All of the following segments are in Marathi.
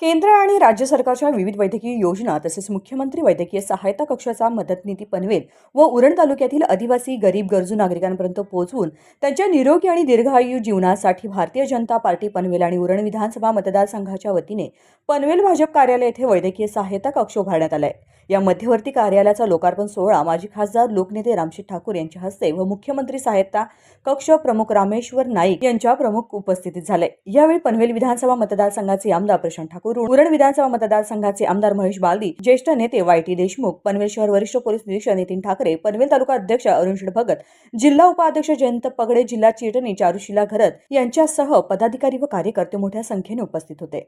केंद्र आणि राज्य सरकारच्या विविध वैद्यकीय योजना तसेच मुख्यमंत्री वैद्यकीय सहायता कक्षाचा मदतनीती पनवेल व उरण तालुक्यातील आदिवासी गरीब गरजू नागरिकांपर्यंत पोहोचवून त्यांच्या निरोगी आणि दीर्घायू जीवनासाठी भारतीय जनता पार्टी पनवेल आणि उरण विधानसभा मतदारसंघाच्या वतीने पनवेल भाजप कार्यालय येथे वैद्यकीय सहायता कक्ष उभारण्यात आलाय. या मध्यवर्ती कार्यालयाचा लोकार्पण सोहळा माजी खासदार लोकनेते रामशेठ ठाकूर यांच्या हस्ते व मुख्यमंत्री सहायता कक्ष प्रमुख रामेश्वर नाईक यांच्या प्रमुख उपस्थितीत झाले यावेळी पनवेल विधानसभा मतदारसंघाचे आमदार प्रशांत ठाकूर उरण विधानसभा मतदारसंघाचे आमदार महेश बालदी ज्येष्ठ नेते वाय टी देशमुख पनवेल शहर वरिष्ठ पोलीस निरीक्षक नितीन ठाकरे पनवेल तालुका अध्यक्ष अरुण भगत जिल्हा उपाध्यक्ष जयंत पगडे जिल्हा चिटणी चारुशिला घरत यांच्यासह पदाधिकारी व कार्यकर्ते मोठ्या संख्येने उपस्थित होते.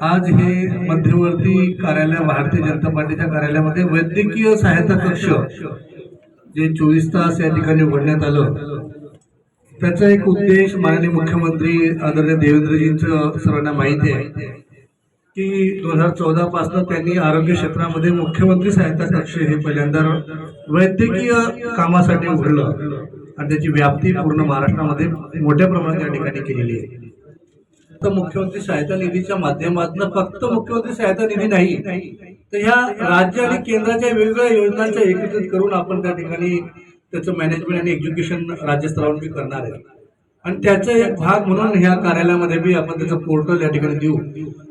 आज हे मध्यवर्ती कार्यालय भारतीय जनता पार्टीच्या कार्यालयामध्ये वैद्यकीय सहायता कक्ष जे चोवीस तास या ठिकाणी उघडण्यात आलं. त्याचा एक उद्देश माननीय मुख्यमंत्री आदरणीय देवेंद्रजींचं सर्वांना माहिती आहे की दोन हजार चौदा पासून त्यांनी आरोग्य क्षेत्रामध्ये मुख्यमंत्री सहायता कक्ष हे पहिल्यांदा वैद्यकीय कामासाठी उघडलं. आणि त्याची व्याप्ती पूर्ण महाराष्ट्रामध्ये मोठ्या प्रमाणात या ठिकाणी केलेली आहे. तर मुख्यमंत्री सहायता निधीच्या माध्यमातून फक्त मुख्यमंत्री सहायता निधी नाही तर ह्या राज्य आणि केंद्राच्या वेगवेगळ्या योजनांच्या एकत्रित करून आपण त्या ठिकाणी त्याचं मॅनेजमेंट आणि एज्युकेशन राज्यस्तरावर मी करणार आहे. आणि त्याचा एक भाग म्हणून ह्या कार्यालयामध्ये बी आपण त्याचं पोर्टल या ठिकाणी देऊ.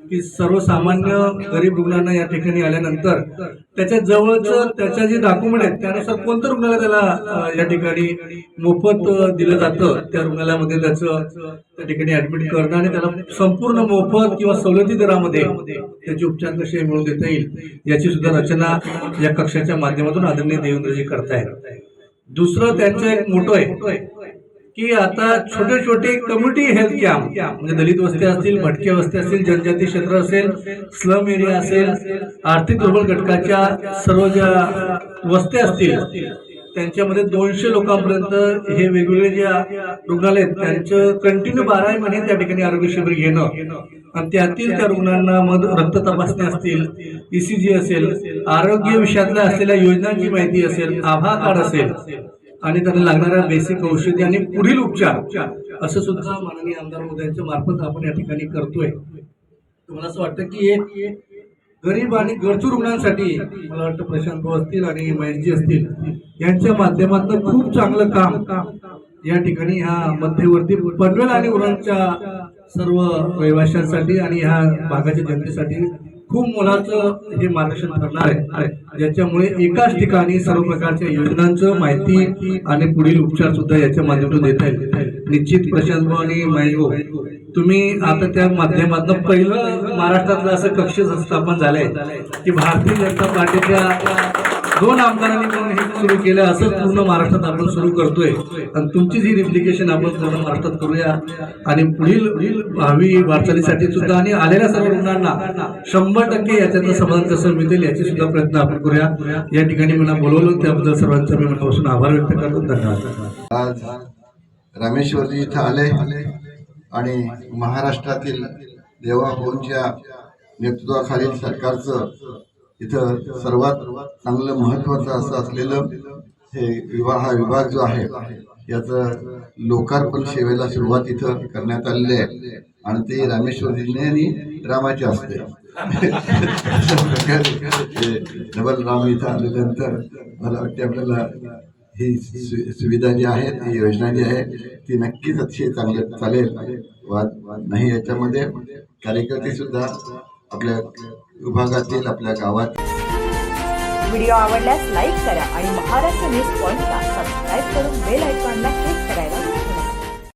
की सर्वसामान्य गरीब रुग्णांना या ठिकाणी आल्यानंतर त्याच्या जवळचं त्याच्या जे डॉक्युमेंट आहेत त्यानुसार कोणतं रुग्णालय त्याला या ठिकाणी मोफत दिलं जातं? त्या रुग्णालयामध्ये त्याचं त्या ठिकाणी ऍडमिट करणं आणि त्याला संपूर्ण मोफत किंवा सवलती दरामध्ये त्याचे उपचार कसे मिळवून देता येईल याची सुद्धा रचना या कक्षाच्या माध्यमातून आदरणीय देवेंद्रजी करतायत. दुसरं त्यांचं एक मोठं आहे की आता छोटे छोटे कम्युनिटी हेल्थ कॅम्प म्हणजे दलित वस्त्या असतील भटके वस्त्या असतील जनजाती क्षेत्र असेल स्लम एरिया असेल आर्थिक दुर्बल घटकाच्या सर्व ज्या वस्त्या असतील त्यांच्यामध्ये दोनशे लोकांपर्यंत हे वेगवेगळे ज्या रुग्णालय आहेत त्यांचं कंटिन्यू बारा महिने त्या ठिकाणी आरोग्य शिबिर घेणं. आणि त्यातील त्या रुग्णांना मग रक्त तपासणी असतील ईसीजी असेल आरोग्य विषयातल्या असलेल्या योजनांची माहिती असेल आभा कार्ड असेल आणि त्यांना लागणाऱ्या बेसिक औषधी आणि पुढील उपचार असं सुद्धा माननीय आमदार मोदयांच्या मार्फत आपण या ठिकाणी करतोय. मला असं वाटतं की हे गरीब आणि गरजू रुग्णांसाठी मला वाटतं प्रशांत भाऊ असतील आणि महेशजी असतील यांच्या माध्यमातून खूप चांगलं काम या ठिकाणी ह्या मध्यवर्ती पनवेल आणि उरणच्या सर्व रहिवाशांसाठी आणि ह्या भागाच्या जनतेसाठी खूप मोलाचं हे मार्गदर्शन ठरणार आहे. ज्याच्यामुळे एकाच ठिकाणी सर्व प्रकारच्या योजनांचं माहिती आणि पुढील उपचार सुद्धा याच्या माध्यमातून देता येईल. निश्चित प्रशांत आणि महेश तुम्ही आता त्या माध्यमातून पहिलं महाराष्ट्रातलं असं कक्ष स्थापन झालंय की भारतीय जनता पार्टीच्या दोन आमदारांनी पण हे सुरू केलं असं पूर्ण महाराष्ट्रात आपण सुरू करतोय. आणि तुमची जी रिप्लिकेशन आपण पूर्ण महाराष्ट्रात करूया. आणि पुढील भावी वाटचालीसाठी सुद्धा आणि आलेल्या सर्व रुग्णांना शंभर टक्के याच्यातलं समाधान कसं मिळेल याचे सुद्धा प्रयत्न आपण करूया. या ठिकाणी मला बोलवलं त्याबद्दल सर्वांचा मी मनापासून आभार व्यक्त करतो. धन्यवाद. आज रामेश्वरजी इथं आले आणि महाराष्ट्रातील देवाभाऊंच्या नेतृत्वाखालील सरकारचं इथं सर्वात चांगलं महत्वाचं असं असलेलं हे विवाह हा विभाग जो आहे याचं लोकार्पण सेवेला सुरुवात इथं करण्यात आलेली आहे. आणि ते रामेश्वरजीने आणि रामाचे असते डबल राम इथं आल्यानंतर मला वाटते आपल्याला ही सु- सुविधा जी आहे ही योजना जी आहे ती नक्कीच अतिशय चांगले चालेल. वाद वाद नाही याच्यामध्ये. कार्यकर्ते सुद्धा आपल्या विभागातील आपल्या गावात. व्हिडिओ आवडल्यास लाईक करा आणि महाराष्ट्र न्यूज पॉइंटला सबस्क्राईब करून बेल आयकॉनला क्लिक करायला